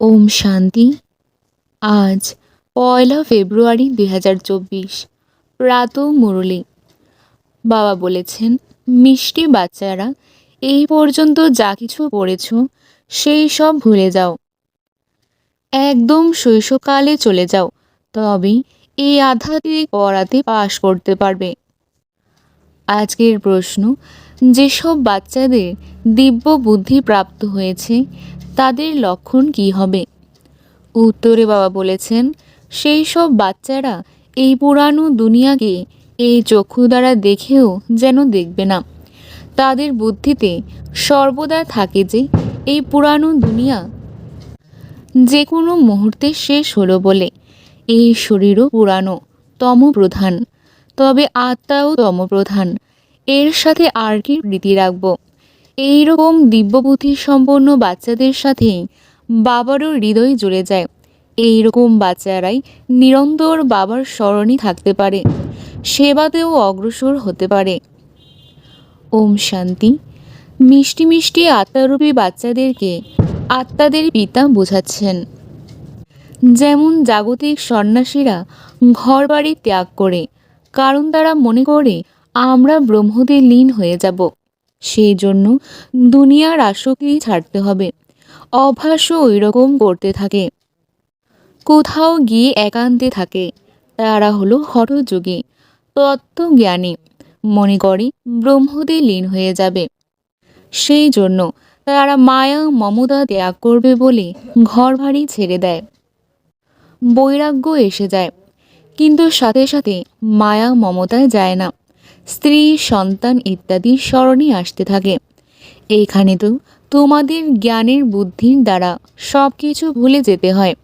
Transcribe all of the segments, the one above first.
ওম শান্তি। আজ পয়লা ফেব্রুয়ারি দুই হাজার চব্বিশ প্রাত মুরলি। বাবা বলেছেন, মিষ্টি বাচ্চারা, এই পর্যন্ত যা কিছু পড়েছ, সেই সব ভুলে যাও। একদম শৈশবকালে চলে যাও তবেই এই আধ্যাত্মিক পড়াতে পাশ করতে পারবে। আজকের প্রশ্ন, যেসব বাচ্চাদের দিব্য বুদ্ধি প্রাপ্ত হয়েছে তাদের লক্ষণ কি হবে? উত্তরে বাবা বলেছেন, সেই সব বাচ্চারা এই পুরানো দুনিয়াকে এই চক্ষু দ্বারা দেখেও যেন দেখবে না। তাদের বুদ্ধিতে সর্বদা থাকে যে এই পুরানো দুনিয়া যে কোনো মুহূর্তে শেষ হলো বলে। এই শরীরও পুরানো, তমপ্রধান। তবে আত্মাও তমপ্রধান। এর সাথে আর কি প্রীতি রাখব? এইরকম দিব্যবুদ্ধি সম্পন্ন বাচ্চাদের সাথে বাবারও হৃদয় জুড়ে যায়। এই রকম বাচ্চারাই নিরন্তর বাবার স্মরণে থাকতে পারে, সেবাতেও অগ্রসর হতে পারে। ওম শান্তি। মিষ্টি মিষ্টি আত্মারূপী বাচ্চাদেরকে আত্মাদের পিতা বোঝাচ্ছেন। যেমন জাগতিক সন্ন্যাসীরা ঘর বাড়ি ত্যাগ করে, কারণ তারা মনে করে, আমরা ব্রহ্মতে লীন হয়ে যাব। সেই জন্য দুনিয়ার আসক্তি ছাড়তে হবে। অভ্যাসও ওই রকম করতে থাকে। কোথাও গিয়ে একান্তে থাকে। তারা হলো হঠযোগী, তত্ত্বজ্ঞানী। মনে করে ব্রহ্মতে লীন হয়ে যাবে। সেই জন্য তারা মায়া মমতা ত্যাগ করবে বলে ঘর বাড়ি ছেড়ে দেয়। বৈরাগ্য এসে যায়, কিন্তু সাথে সাথে মায়া মমতায় যায় না। স্ত্রী, সন্তান ইত্যাদি স্মরণে আসতে থাকে। এইখানে তো তোমাদের জ্ঞানের বুদ্ধির দ্বারা সব কিছু ভুলে যেতে হয়।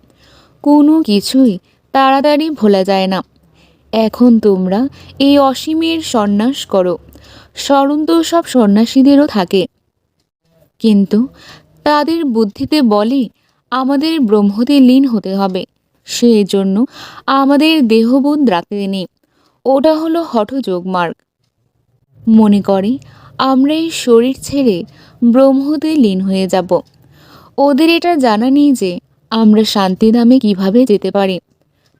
কোনো কিছুই তাড়াতাড়ি ভোলা যায় না। এখন তোমরা এই অসীমের সন্ন্যাস করো। স্মরণ তো সব সন্ন্যাসীদেরও থাকে। কিন্তু তাদের বুদ্ধিতে বলে আমাদের ব্রহ্মতে লীন হতে হবে। সেই জন্য আমাদের দেহবোধ রাখতে নেই। ওটা হলো হঠযোগ মার্গ। মনে করে, আমরা এই শরীর ছেড়ে ব্রহ্মতে লীন হয়ে যাব। ওদের এটা জানা নেই যে আমরা শান্তিধামে কীভাবে যেতে পারি।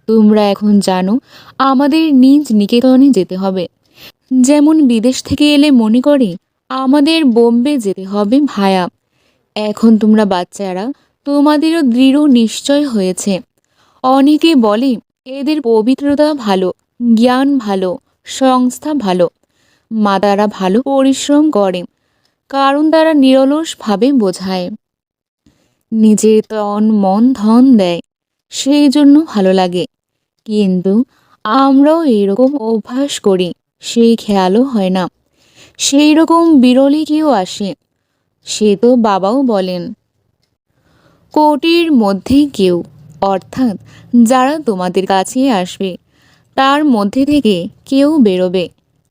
তোমরা এখন জানো, আমাদের নিজ নিকেতনে যেতে হবে। যেমন বিদেশ থেকে এলে মনে করে, আমাদের বোম্বে যেতে হবে ভায়া। এখন তোমরা বাচ্চারা, তোমাদেরও দৃঢ় নিশ্চয় হয়েছে। অনেকে বলে, এদের পবিত্রতা ভালো, জ্ঞান ভালো, সংস্থা ভালো। মাতারা ভালো পরিশ্রম করে, কারণ তারা নিরলসভাবে বোঝায়। নিজের তন, মন ধন দেয়, সেই জন্য ভালো লাগে। কিন্তু আমরাও এরকম অভ্যাস করি, সেই খেয়ালও হয় না। সেই রকম বিরলে কেউ আসে, সে তো বাবাও বলেন। কোটির মধ্যে কেউ, অর্থাৎ যারা তোমাদের কাছে আসবে, তার মধ্যে থেকে কেউ বেরোবে।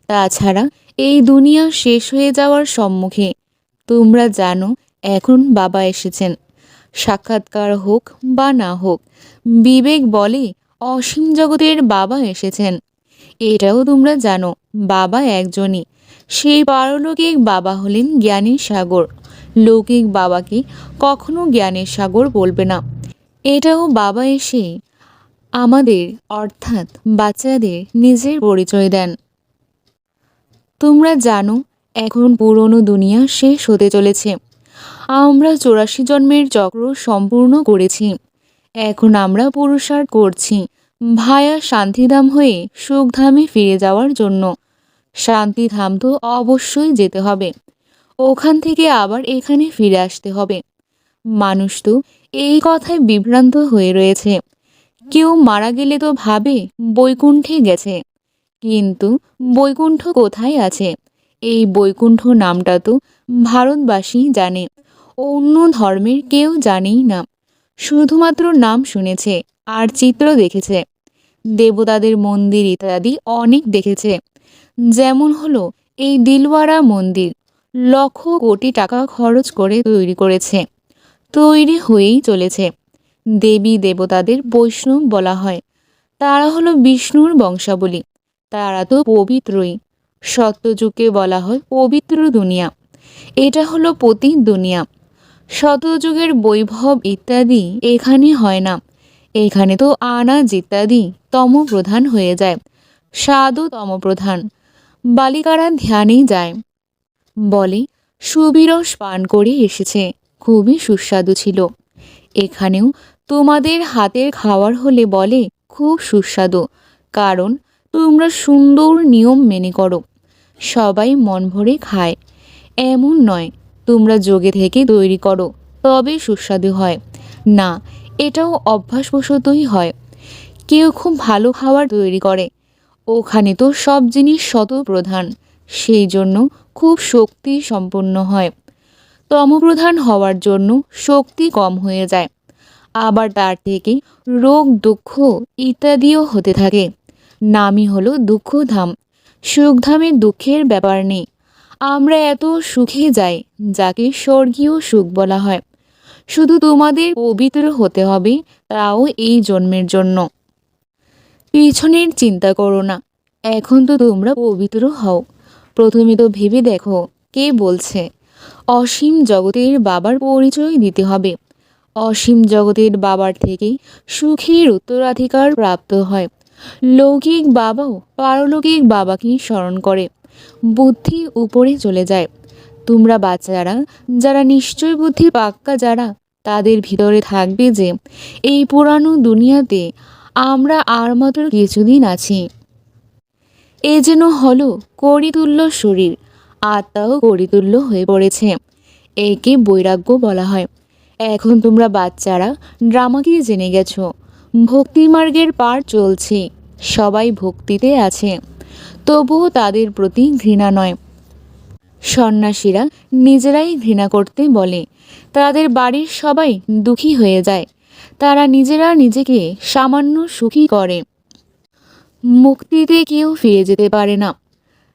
তাছাড়া এই দুনিয়া শেষ হয়ে যাওয়ার সম্মুখে তোমরা জানো এখন বাবা এসেছেন। সাক্ষাৎকার হোক বা না হোক, বিবেক বলে অসীম জগতের বাবা এসেছেন। এটাও তোমরা জানো, বাবা একজনই। সেই পারলৌকিক বাবা হলেন জ্ঞানের সাগর। লৌকিক বাবাকে কখনো জ্ঞানের সাগর বলবে না। এটাও বাবা এসে আমাদের, অর্থাৎ বাচ্চাদের নিজের পরিচয় দেন। তোমরা জানো, এখন পুরনো দুনিয়া শেষ হতে চলেছে। আমরা চৌরাশি জন্মের চক্র সম্পূর্ণ করেছি। এখন আমরা পুরুষার করছি, ভায়া শান্তিধাম হয়ে সুখধামে ফিরে যাওয়ার জন্য। শান্তিধাম তো অবশ্যই যেতে হবে। ওখান থেকে আবার এখানে ফিরে আসতে হবে। মানুষ তো এই কথায় বিভ্রান্ত হয়ে রয়েছে। কেউ মারা গেলে তো ভাবে বৈকুণ্ঠে গেছে। কিন্তু বৈকুণ্ঠ কোথায় আছে? এই বৈকুণ্ঠ নামটা তো ভারতবাসী জানে। অন্য ধর্মের কেউ জানেই না। শুধুমাত্র নাম শুনেছে আর চিত্র দেখেছে। দেবতাদের মন্দির ইত্যাদি অনেক দেখেছে। যেমন হলো এই দিলওয়ারা মন্দির। লক্ষ কোটি টাকা খরচ করে তৈরি করেছে। তৈরি হয়েই চলেছে। দেবী দেবতাদের বৈষ্ণব বলা হয়। তারা হলো বিষ্ণুর বংশাবলী। তারা তো পবিত্রই। সত্যযুগকে বলা হয় পবিত্র দুনিয়া। এটা হলো পতি দুনিয়া। শতযুগের বৈভব ইত্যাদি এখানে হয় না। এখানে তো আনাজ ইত্যাদি তমপ্রধান হয়ে যায়। স্বাদও তমপ্রধান। বালিকারা ধ্যানেই যায়। বলে, সুবিরস পান করে এসেছে। খুবই সুস্বাদু ছিল। এখানেও তোমাদের হাতের খাওয়ার হলে বলে, খুব সুস্বাদু। কারণ তোমরা সুন্দর নিয়ম মেনে করো। সবাই মন ভরে খায়। এমন নয়, তোমরা যোগে থেকে তৈরি করো, তবে সুস্বাদু হয়। না, এটাও অভ্যাসবশতই হয়। কেউ খুব ভালো খাবার তৈরি করে। ওখানে তো সব জিনিস শত প্রধান, সেই জন্য খুব শক্তি সম্পন্ন হয়। তমপ্রধান হওয়ার জন্য শক্তি কম হয়ে যায়। আবার তার থেকে রোগ, দুঃখ ইত্যাদিও হতে থাকে। নামই হলো দুঃখধাম। সুখধামের দুঃখের ব্যাপার নেই। আমরা এত সুখে যাই, যাকে স্বর্গীয় সুখ বলা হয়। শুধু তোমাদের পবিত্র হতে হবে, তাও এই জন্মের জন্য। পিছনের চিন্তা করো না, এখন তো তোমরা পবিত্র হও। প্রথমে তো ভেবে দেখো, কে বলছে? অসীম জগতের বাবার পরিচয় দিতে হবে। অসীম জগতের বাবার থেকেই সুখের উত্তরাধিকার প্রাপ্ত হয়। লৌকিক বাবাও পারলৌকিক বাবাকেই স্মরণ করে। বুদ্ধি উপরে চলে যায়। তোমরা বাচ্চারা, যারা নিশ্চয় বুদ্ধি পাক্কা, যারা তাদের ভিতরে থাকবে যে, এই পুরানো দুনিয়াতে আমরা আর মাত্র কিছুদিন আছি। এ যেন হলো করিতুল্য শরীর, আত্মাও করিতুল্য হয়ে পড়েছে। একে বৈরাগ্য বলা হয়। এখন তোমরা বাচ্চারা ড্রামাকে জেনে গেছো। ভক্তিমার্গের পার চলছে। সবাই ভক্তিতে আছে। তবুও তাদের প্রতি ঘৃণা নয়। সন্ন্যাসীরা নিজেরাই ঘৃণা করতে বলে। তাদের বাড়ির সবাই দুঃখী হয়ে যায়। তারা নিজেরা নিজেকে সামান্য সুখী করে। মুক্তিতে কেউ ফিরে যেতে পারে না।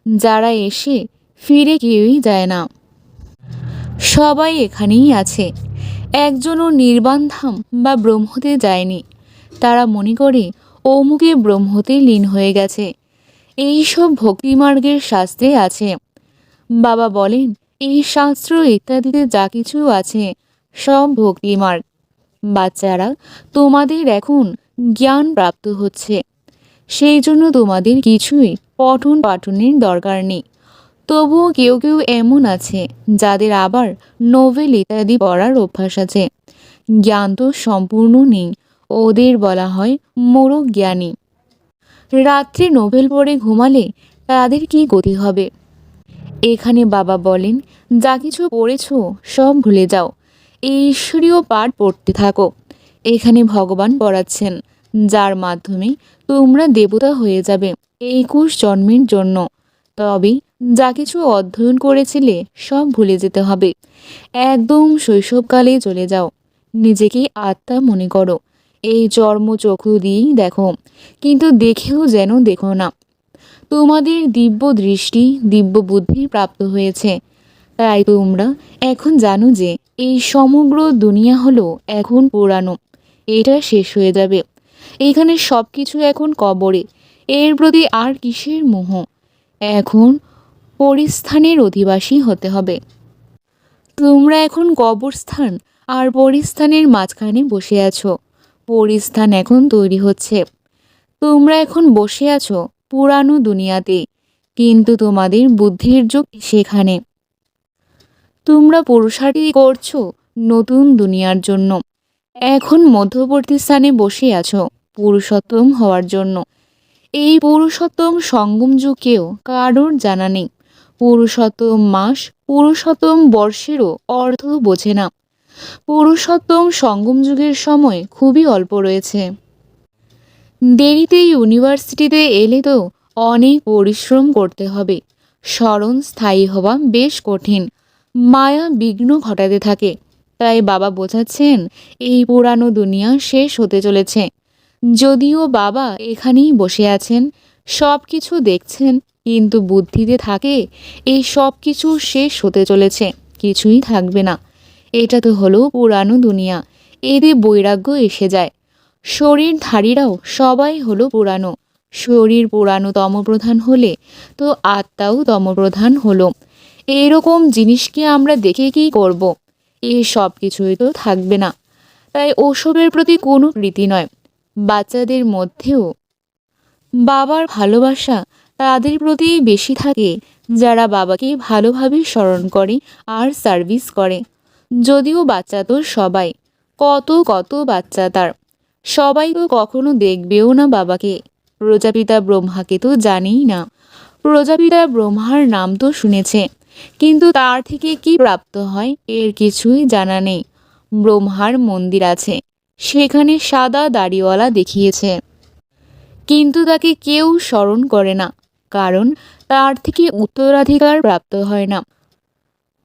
যারা এসে ফিরে কেউই যায় না। সবাই এখানেই আছে। একজনও নির্বাণধাম বা ব্রহ্মতে যায়নি। তারা মনে করে, অমুকে ব্রহ্মতে লীন হয়ে গেছে। এই সব ভক্তিমার্গের শাস্ত্রে আছে। বাবা বলেন, এই শাস্ত্র ইত্যাদিতে যা কিছু আছে, সব ভক্তিমার্গ। বাচ্চারা, তোমাদের এখন জ্ঞান প্রাপ্ত হচ্ছে। সেই জন্য তোমাদের কিছুই পঠন পাঠনের দরকার নেই। তবুও কেউ কেউ এমন আছে, যাদের আবার নোভেল ইত্যাদি পড়ার অভ্যাস আছে। জ্ঞান তো সম্পূর্ণ নেই ওদের বলা হয় মোরগ জ্ঞানী রাত্রে নোভেল পড়ে ঘুমালে তাদের কি গতি হবে? এখানে বাবা বলেন, যা কিছু পড়েছ সব ভুলে যাও। এই ঈশ্বরীয় পাঠ পড়তে থাকো। এখানে ভগবান পড়াচ্ছেন, যার মাধ্যমে তোমরা দেবতা হয়ে যাবে একুশ জন্মের জন্য। তবে যা কিছু অধ্যয়ন করেছিলে সব ভুলে যেতে হবে। একদম শৈশবকালে চলে যাও। নিজেকে আত্মা মনে করো। এই চর্ম চক্ষু দিয়েই দেখো। কিন্তু দেখেও যেন দেখো না। তোমাদের দিব্য দৃষ্টি, দিব্য বুদ্ধি প্রাপ্ত হয়েছে। তাই তোমরা এখন জানো যে এই সমগ্র দুনিয়া হলো এখন পুরানো। এটা শেষ হয়ে যাবে। এখানে সব কিছু এখন কবরে। এর প্রতি আর কিসের মোহ? এখন পরিস্থানের অধিবাসী হতে হবে। তোমরা এখন কবরস্থান আর পরিস্থানের মাঝখানে বসে আছো। পরিস্থান এখন তৈরি হচ্ছে। তোমরা এখন বসে আছো পুরানো দুনিয়াতে কিন্তু তোমাদের বুদ্ধির যুগ সেখানে। তোমরা পুরুষার্থী করছ নতুন দুনিয়ার জন্য। এখন মধ্যবর্তী স্থানে বসে আছো পুরুষোত্তম হওয়ার জন্য। এই পুরুষোত্তম সঙ্গম যুগেও কারোর জানা নেই। পুরুষোত্তম মাস পুরুষোত্তম বর্ষেরও অর্থ বোঝে না। পুরুষোত্তম সঙ্গম যুগের সময় খুবই অল্প রয়েছে। দেরিতে ইউনিভার্সিটিতে এলে তো অনেক পরিশ্রম করতে হবে। স্মরণ স্থায়ী হওয়া বেশ কঠিন। মায়া বিঘ্ন ঘটাতে থাকে। তাই বাবা বোঝাচ্ছেন, এই পুরানো দুনিয়া শেষ হতে চলেছে। যদিও বাবা এখানেই বসে আছেন সব কিছু দেখছেন, কিন্তু বুদ্ধিতে থাকে, এই সব কিছু শেষ হতে চলেছে, কিছুই থাকবে না। এটা তো হলো পুরানো দুনিয়া। এতে বৈরাগ্য এসে যায়। শরীরধারীরাও সবাই হলো পুরানো। শরীর পুরানো তমপ্রধান হলে তো আত্মাও তমপ্রধান হলো। এরকম জিনিসকে আমরা দেখে কি করব। এই সব কিছুই তো থাকবে না। তাই ওসবের প্রতি কোনো প্রীতি নয়। বাচ্চাদের মধ্যেও বাবার ভালোবাসা তাদের প্রতিই বেশি থাকে, যারা বাবাকে ভালোভাবে স্মরণ করে আর সার্ভিস করে। যদিও বাচ্চা তো সবাই। কত কত বাচ্চা তার। সবাই তো কখনো দেখবেও না বাবাকে। প্রজাপিতা ব্রহ্মাকে তো জানেই না। প্রজাপিতা ব্রহ্মার নাম তো শুনেছে। কিন্তু তার থেকে কি প্রাপ্ত হয় এর কিছুই জানা নেই। ব্রহ্মার মন্দির আছে। সেখানে সাদা দাড়িওয়ালা দেখিয়েছে। কিন্তু তাকে কেউ স্মরণ করে না। কারণ তার থেকে উত্তরাধিকার প্রাপ্ত হয় না।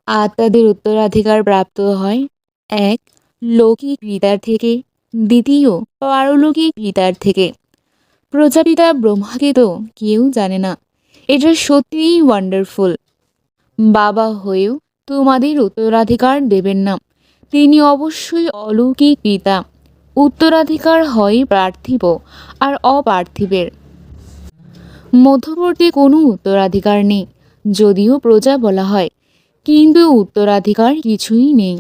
আত্মাদের উত্তরাধিকার প্রাপ্ত হয়। এক, লৌকিক পিতার থেকে। দ্বিতীয়, পারলৌকিক পিতার থেকে। প্রজাপিতা ব্রহ্মাকে তো কেউ জানে না। এটা সত্যিই ওয়ান্ডারফুল বাবা হয়েও তোমাদের উত্তরাধিকার দেবেন না। তিনি অবশ্যই অলৌকিক পিতা। উত্তরাধিকার হয় পার্থিব আর অপার্থিবের। মধ্যবর্তী কোনো উত্তরাধিকার নেই, যদিও প্রজা বলা হয়। কিন্তু উত্তরাধিকার কিছুই নেই।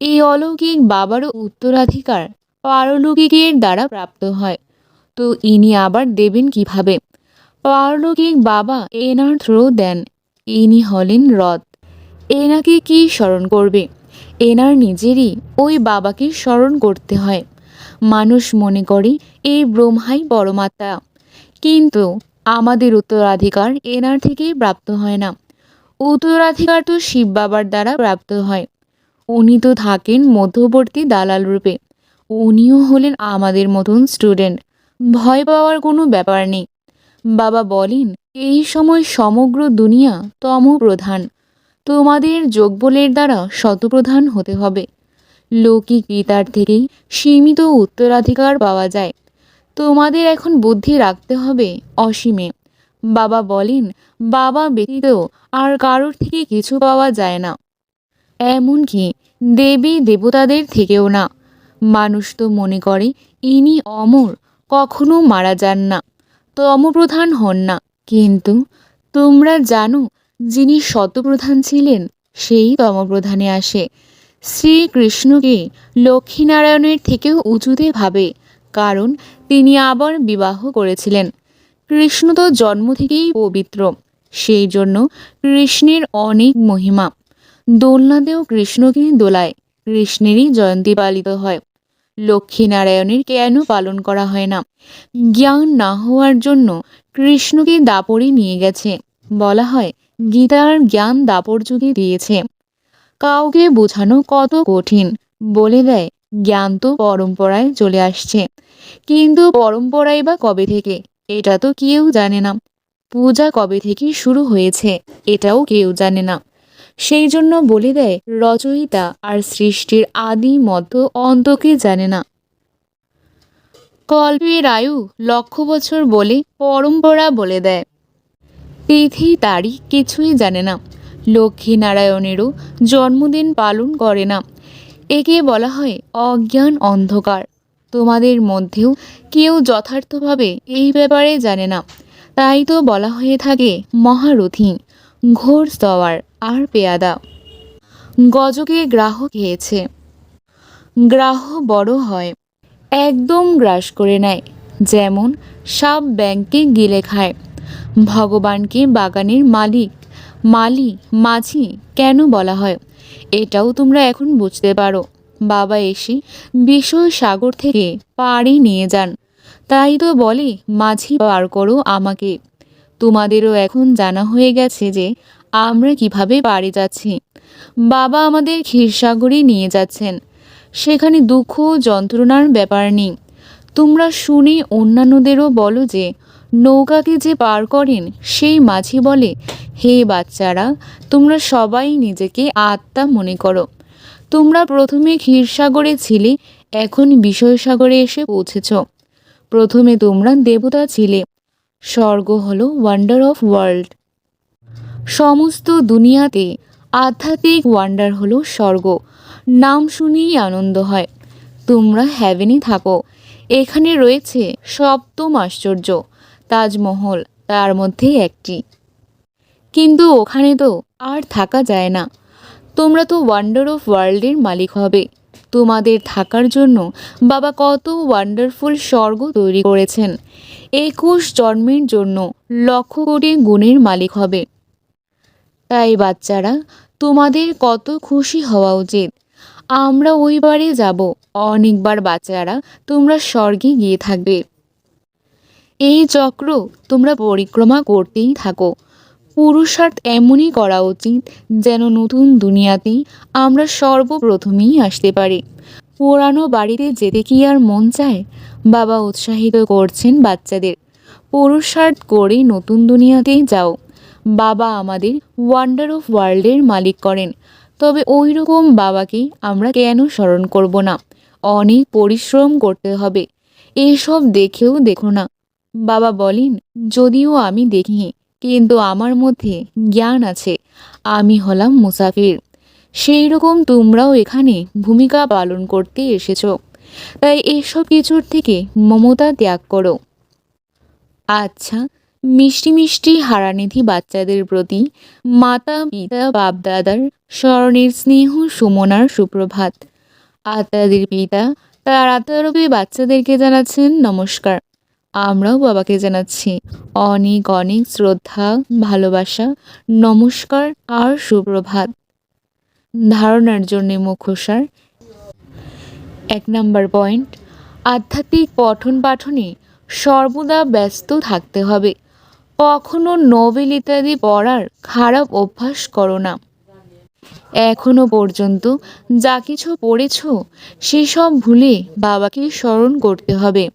এই অলৌকিক বাবারও উত্তরাধিকার পারলৌকিকের দ্বারা প্রাপ্ত হয়। তো ইনি আবার দেবেন কীভাবে? পারলৌকিক বাবা এনার থ্রো দেন। ইনি হলেন রথ। এনাকে কি স্মরণ করবে? এনার নিজেরই ওই বাবাকে স্মরণ করতে হয়। মানুষ মনে করে এই ব্রহ্মাই পরমাত্মা। কিন্তু আমাদের উত্তরাধিকার এনার থেকেই প্রাপ্ত হয় না। উত্তরাধিকার তো শিব বাবার দ্বারা প্রাপ্ত হয়। উনি তো থাকেন মধ্যবর্তী দালাল রূপে। উনিও হলেন আমাদের মতন স্টুডেন্ট ভয় পাওয়ার কোনো ব্যাপার নেই। বাবা বলেন, এই সময় সমগ্র দুনিয়া তম প্রধান তোমাদের যোগবলের দ্বারা শতপ্রধান হতে হবে। লৌকিক পিতার থেকেই সীমিত উত্তরাধিকার পাওয়া যায়। তোমাদের এখন বুদ্ধি রাখতে হবে অসীমে। বাবা বলেন, বাবা ব্যতীত আর কারোর থেকে কিছু পাওয়া যায় না। এমনকি দেবী দেবতাদের থেকেও না। মানুষ তো মনে করে, ইনি অমর, কখনো মারা যান না, তমপ্রধান হন না। কিন্তু তোমরা জানো, যিনি শতপ্রধান ছিলেন, সেই তমপ্রধানে আসে। শ্রীকৃষ্ণকে লক্ষ্মীনারায়ণের থেকেও উঁচুতে ভাবে, কারণ তিনি আবার বিবাহ করেছিলেন। কৃষ্ণ তো জন্ম থেকেই পবিত্র। সেই জন্য কৃষ্ণের অনেক মহিমা। দোলনাতেও কৃষ্ণকে দোলায়। কৃষ্ণেরই জয়ন্তী পালিত হয়। লক্ষ্মীনারায়ণের কেন পালন করা হয় না? জ্ঞান না হওয়ার জন্য কৃষ্ণকে দাপরে নিয়ে গেছে। বলা হয়, গীতার জ্ঞান দাপর যুগে দিয়েছে। কাউকে বোঝানো কত কঠিন। বলে দেয়, জ্ঞান তো পরম্পরায় চলে আসছে। কিন্তু পরম্পরাই বা কবে থেকে? এটা তো কেউ জানে না। পূজা কবে থেকে শুরু হয়েছে, এটাও কেউ জানে না। সেই জন্য বলে দেয়, রচয়িতা আর সৃষ্টির আদি মধ্য অন্তকে জানে না। কল্পের আয়ু লক্ষ বছর বলে পরম্পরা বলে দেয়। তিথি তারিখ কিছুই জানে না। লক্ষ্মী নারায়ণেরও জন্মদিন পালন করে না। একে বলা হয় অজ্ঞান অন্ধকার। তোমাদের মধ্যেও কেউ যথার্থভাবে এই ব্যাপারে জানে না। তাই তো বলা হয়ে থাকে, মহারথী, ঘোর সওয়ার আর পেয়াদা। গজকে গ্রাহ খেয়েছে। গ্রাহ বড় হয়, একদম গ্রাস করে নেয়, যেমন সাপ ব্যাংকে গিলে খায়। ভগবানকে বাগানের মালিক, মালি, মাঝি কেন বলা হয়, এটাও তোমরা এখন বুঝতে পারো। বাবা এসে বিষয় সাগর থেকে পাড়ি নিয়ে যান। তাই তো বলে, মাঝি পার করো আমাকে। তোমাদেরও এখন জানা হয়ে গেছে যে আমরা কীভাবে পাড়ে যাচ্ছি। বাবা আমাদের ক্ষীরসাগরে নিয়ে যাচ্ছেন। সেখানে দুঃখ যন্ত্রণার ব্যাপার নেই। তোমরা শুনে অন্যান্যদেরও বলো যে, নৌকাকে যে পার করেন, সেই মাঝি বলে, হে বাচ্চারা, তোমরা সবাই নিজেকে আত্মা মনে করো। তোমরা প্রথমে ক্ষীরসাগরে ছিলে, এখন বিষয়সাগরে এসে পৌঁছেছ। প্রথমে তোমরা দেবতা ছিলে। স্বর্গ হলো ওয়ান্ডার অফ ওয়ার্ল্ড সমস্ত দুনিয়াতে আধ্যাত্মিক ওয়ান্ডার হলো স্বর্গ। নাম শুনেই আনন্দ হয়। তোমরা হ্যাভেনে থাকো। এখানে রয়েছে সপ্তম আশ্চর্য, তাজমহল, তার মধ্যে একটি। কিন্তু ওখানে তো আর থাকা যায় না। তোমরা তো ওয়ান্ডার অফ ওয়ার্ল্ডের মালিক হবে। তোমাদের থাকার জন্য বাবা কত ওয়ান্ডারফুল স্বর্গ তৈরি করেছেন। একুশ জন্মের জন্য লক্ষ কোটি গুণের মালিক হবে। তাই বাচ্চারা, তোমাদের কত খুশি হওয়া উচিত। আমরা ওই বারে যাব। অনেকবার বাচ্চারা, তোমরা স্বর্গে গিয়ে থাকবে। এই চক্র তোমরা পরিক্রমা করতেই থাকো। পুরুষার্থ এমনই করা উচিত যেন নতুন দুনিয়াতেই আমরা সর্বপ্রথমেই আসতে পারি। পুরানো বাড়িতে যেতে কি আর মন চায়? বাবা উৎসাহিত করছেন বাচ্চাদের। পুরুষার্থ করে নতুন দুনিয়াতেই যাও। বাবা আমাদের ওয়ান্ডার অফ ওয়ার্ল্ডের মালিক করেন। তবে ওই রকম বাবাকে আমরা কেন স্মরণ করব না? অনেক পরিশ্রম করতে হবে। এসব দেখেও দেখো না। বাবা বলেন, যদিও আমি দেখি কিন্তু আমার মধ্যে জ্ঞান আছে। আমি হলাম মুসাফির। সেই রকম তোমরাও এখানে ভূমিকা পালন করতে এসেছ। তাই এসব কিছুর থেকে মমতা ত্যাগ করো। আচ্ছা মিষ্টি মিষ্টি হারানিধি বাচ্চাদের প্রতি মাতা, পিতা বাপ দাদার স্মরণের স্নেহ, সুমনার সুপ্রভাত। আত্মাদের পিতা, তার আত্মারূপী বাচ্চাদেরকে জানাচ্ছেন নমস্কার। আমরাও বাবাকে জানাচ্ছি। অনেক অনেক শ্রদ্ধা, ভালোবাসা, নমস্কার আর সুপ্রভাত। ধারণার জন্য মুখোসার এক নাম্বার পয়েন্ট, আধ্যাত্মিক পঠন পাঠনে সর্বদা ব্যস্ত থাকতে হবে। কখনো নোবেল ইত্যাদি পড়ার খারাপ অভ্যাস করো না। এখনও পর্যন্ত যা কিছু পড়েছ, সেসব ভুলে বাবাকে স্মরণ করতে হবে।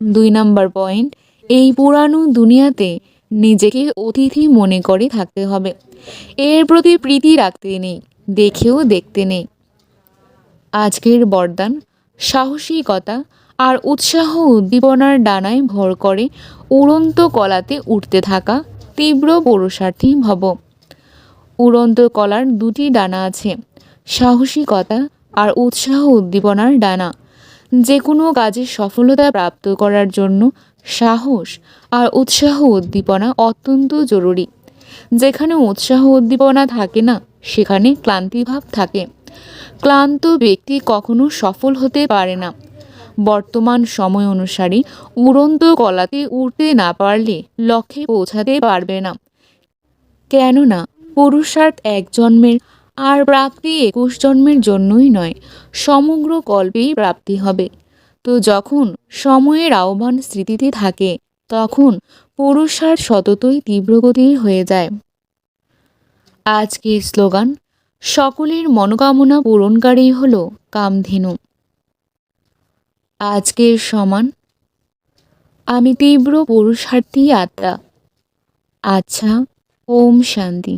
দুই নাম্বার পয়েন্ট, এই পুরানো দুনিয়াতে নিজেকে অতিথি মনে করে থাকতে হবে। এর প্রতি প্রীতি রাখতে নেই, দেখেও দেখতে নেই। আজকের বরদান সাহসিকতা আর উৎসাহ উদ্দীপনার ডানায় ভর করে উড়ন্ত কলাতে উঠতে থাকা তীব্র পুরুষার্থী ভব। উড়ন্ত কলার দুটি ডানা আছে, সাহসিকতা আর উৎসাহ উদ্দীপনার ডানা। যে কোনো কাজে সফলতা প্রাপ্ত করার জন্য সাহস আর উৎসাহ উদ্দীপনা অত্যন্ত জরুরি। যেখানে উৎসাহ উদ্দীপনা থাকে না, সেখানে ক্লান্তিভাব থাকে। ক্লান্ত ব্যক্তি কখনো সফল হতে পারে না। বর্তমান সময় অনুসারে উড়ন্ত কলাতে উঠতে না পারলে লক্ষ্যে পৌঁছাতে পারবে না। কেননা, পুরুষার্থ এক জন্মের আর প্রাপ্তি একুশ জন্মের জন্যই নয়, সমগ্র কল্পেই প্রাপ্তি হবে। তো যখন সময়ের আহ্বান স্মৃতিতে থাকে, তখন পুরুষার্থ সততই তীব্রগতির হয়ে যায়। আজকের স্লোগান, সকলের মনোকামনা পূরণকারী হল কামধেনু। আজকের সমান, আমি তীব্র পুরুষার্থী আত্মা। আচ্ছা ওম শান্তি।